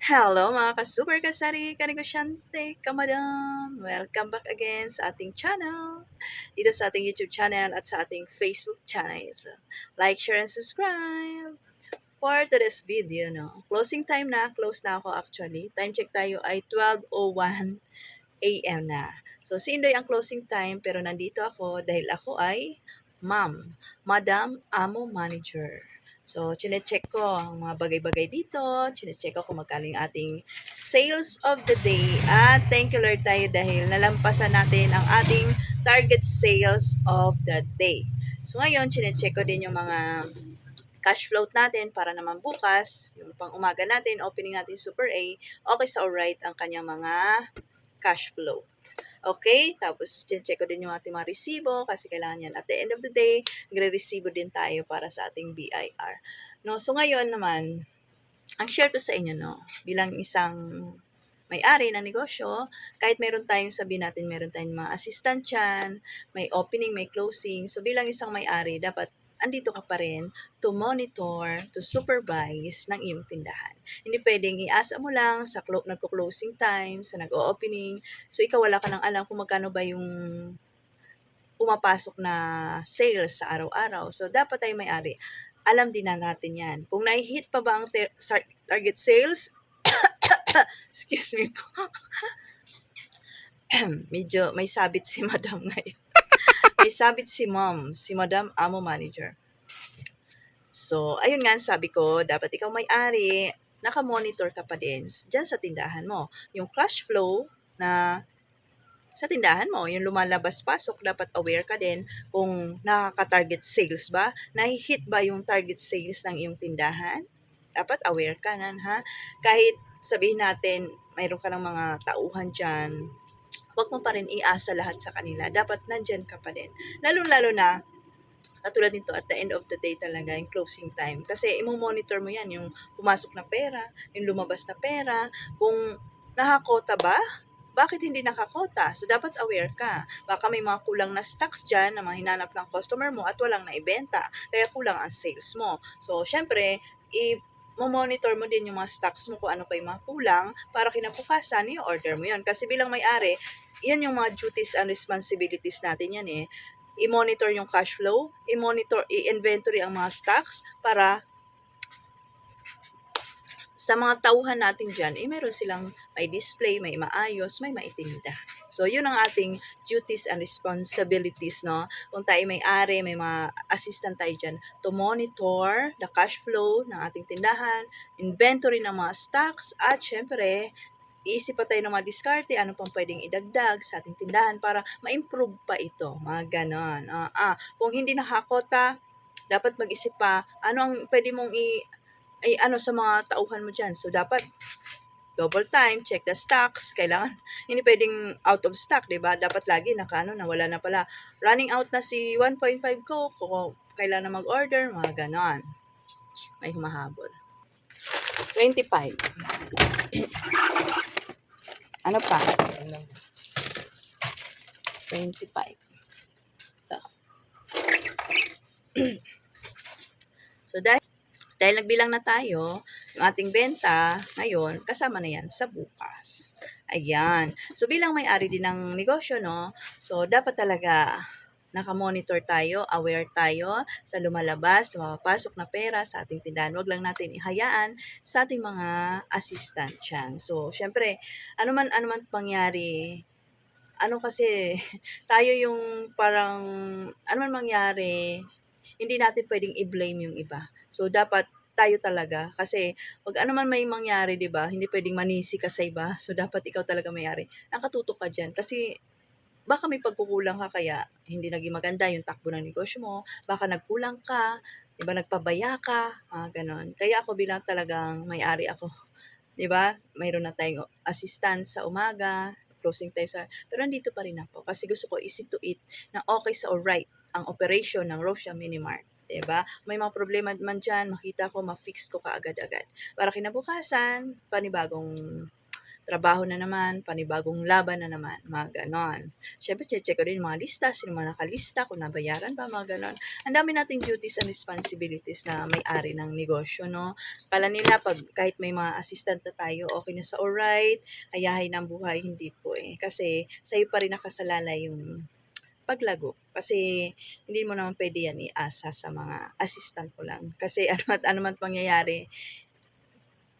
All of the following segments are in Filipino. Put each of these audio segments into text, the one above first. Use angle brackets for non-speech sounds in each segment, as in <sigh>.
Hello mga ka-super kasari, kanegosyante, kamadam! Welcome back again sa ating channel. Dito sa ating YouTube channel at sa ating Facebook channel. Like, share, and subscribe. For today's video, no, closing time na. Close na ako actually. Time check tayo ay 12.01 a.m. na. So, si Inday ang closing time pero nandito ako dahil ako ay Ma'am, Madam Amo Manager. So, chinecheck ko ang mga bagay-bagay dito. Chinecheck ko kung magkano yung ating sales of the day. At thank you Lord tayo dahil nalampasan natin ang ating target sales of the day. So, ngayon, chinecheck ko din yung mga cash flow natin para naman bukas, yung pang umaga natin, opening natin Super A, okay sa alright ang kanyang mga cash flow. Okay? Tapos, check ko din yung ating mga resibo kasi kailangan yan. At the end of the day, nagre-resibo din tayo para sa ating BIR. No? So, ngayon naman, ang share ko sa inyo, no? Bilang isang may-ari ng negosyo, kahit meron tayong sabihin natin, meron tayong mga assistant dyan, may opening, may closing. So, bilang isang may-ari, dapat andito ka pa rin to monitor, to supervise ng iyong tindahan. Hindi pwedeng iasa mo lang sa clo- nagko-closing time, sa nag-o-opening. So, ikaw wala ka nang alam kung magkano ba yung pumapasok na sales sa araw-araw. So, dapat tayo may-ari. Alam din na natin yan. Kung na-hit pa ba ang ter- target sales, <coughs> excuse me po. <coughs> Medyo may sabit si madam ngayon. May sabit si mom, si madam amo manager. So, ayun nga, sabi ko, dapat ikaw may-ari, naka-monitor ka pa din dyan sa tindahan mo. Yung cash flow na sa tindahan mo, yung lumalabas-pasok, dapat aware ka din kung nakaka-target sales ba, nahi-hit ba yung target sales ng iyong tindahan. Dapat aware ka nan, ha? Kahit sabihin natin, mayroon ka ng mga tauhan dyan, huwag mo pa rin iasa lahat sa kanila. Dapat nandyan ka pa din. Lalo-lalo na, katulad nito at the end of the day talaga, yung closing time. Kasi imo-monitor mo yan, yung pumasok na pera, yung lumabas na pera, kung nakakota ba, bakit hindi nakakota? So, dapat aware ka. Baka may mga kulang na stocks dyan na mga hinanap ng customer mo at walang naibenta. Kaya kulang ang sales mo. So, syempre, i- monitor mo din yung mga stocks mo kung ano pa yung mga kulang para kinabukasan, i-order mo yun. Kasi bilang may-ari, yan yung mga duties and responsibilities natin yan eh i-monitor yung cash flow, i-monitor, i-inventory ang mga stocks para sa mga tauhan natin dyan, eh, meron silang may display, may maayos, may maitinda. So, yun ang ating duties and responsibilities, no? Kung tayo may-ari, may mga assistant tayo dyan, to monitor the cash flow ng ating tindahan, inventory ng mga stocks, at syempre, iisip pa tayo ng mga diskarte, ano pang pwedeng idagdag sa ating tindahan para ma-improve pa ito. Mga ganon. Ah, ah. Kung hindi nakakota, dapat mag-isip pa, ano ang pwede mong i- ay ano sa mga tauhan mo dyan. So, dapat double time, check the stocks, kailangan, <laughs> hindi pwedeng out of stock, di ba? Dapat lagi naka, ano, nawala na pala. Running out na si 1.5 ko, kung kailan na mag-order, mga ganon. May humahabol. 25. <clears throat> ano pa? 25. Ito. <clears throat> so, dahil, dahil nagbilang na tayo, yung ating benta ngayon, kasama na yan sa bukas. Ayan. So, bilang may-ari din ng negosyo, no? So, dapat talaga nakamonitor tayo, aware tayo sa lumalabas, lumapasok na pera sa ating tindahan. Huwag lang natin ihayaan sa ating mga assistant dyan. So, syempre, ano man, ano pangyari, ano kasi, <laughs> tayo yung parang, ano man mangyari, hindi natin pwedeng i-blame yung iba. So, dapat tayo talaga. Kasi, pag ano man may mangyari, di ba, hindi pwedeng manisi ka sa iba. So, dapat ikaw talaga mayari. Nakatutok ka dyan. Kasi, baka may pagkukulang ka kaya hindi naging maganda yung takbo ng negosyo mo. Baka nagkulang ka, di ba, nagpabaya ka, mga ganon. Kaya ako bilang talagang may-ari ako. Di ba? Mayroon na tayong assistant sa umaga, closing time sa... Pero nandito pa rin ako kasi gusto ko easy to eat na okay sa alright ang operation ng Rosia Minimart. Diba? May mga problema man dyan, makita ko, ma-fix ko kaagad-agad. Para kinabukasan, panibagong trabaho na naman, panibagong laban na naman, mga ganon. Siyempre, check ko din yung mga lista, sino mga nakalista, kung nabayaran ba, mga ganon. Ang dami nating duties and responsibilities na may-ari ng negosyo, no? Kala nila, pag kahit may mga assistant na tayo, okay na sa alright, ayahay ng buhay, hindi po eh. Kasi, sa'yo pa rin nakasalala yung paglago. Kasi, hindi mo naman pwede yan iasa sa mga assistant mo lang. Kasi, ano at ano man pangyayari,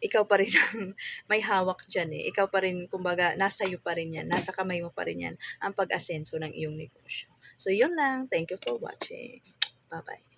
ikaw pa rin ang <laughs> may hawak dyan eh. Ikaw pa rin, kumbaga, nasa iyo pa rin yan. Nasa kamay mo pa rin yan ang pag-asenso ng iyong negosyo. So, yun lang. Thank you for watching. Bye-bye.